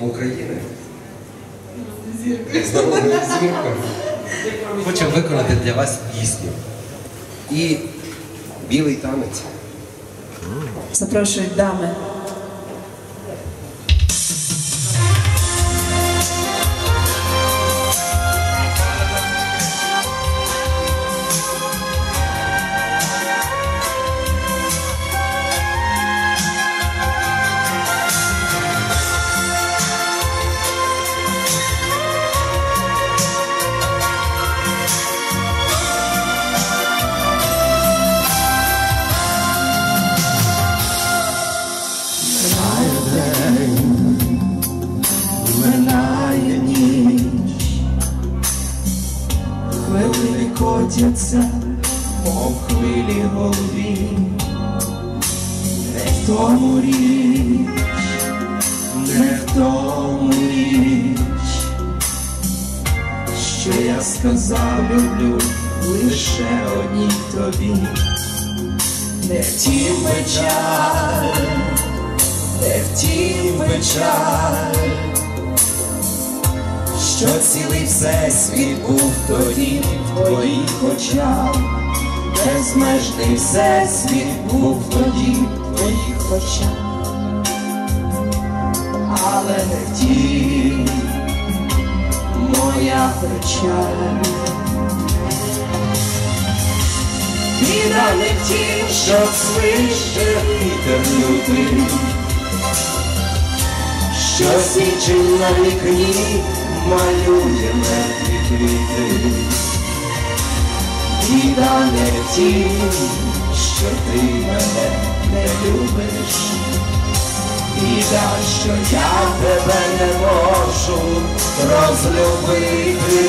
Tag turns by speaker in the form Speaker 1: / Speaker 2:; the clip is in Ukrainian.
Speaker 1: законом України. З народною зіркою. Хочемо виконати для вас пісню. І білий танець.
Speaker 2: Запрошують дами.
Speaker 3: Минає ніч, хвилини котяться, мов хвилі голові, не в тому річ, не в тому річ, що я сказав, люблю лише одній тобі, не втім печаль, печаль що цілий всесвіт був тоді в твоїх очах, безмежний всесвіт був тоді в твоїх очах, але не втім моя печаль. Біда не в що свише вітер лютий, що січі на вікні малює мертві квіти. Біда не в тім, що ти мене не любиш. Біда, що я тебе не можу розлюбити.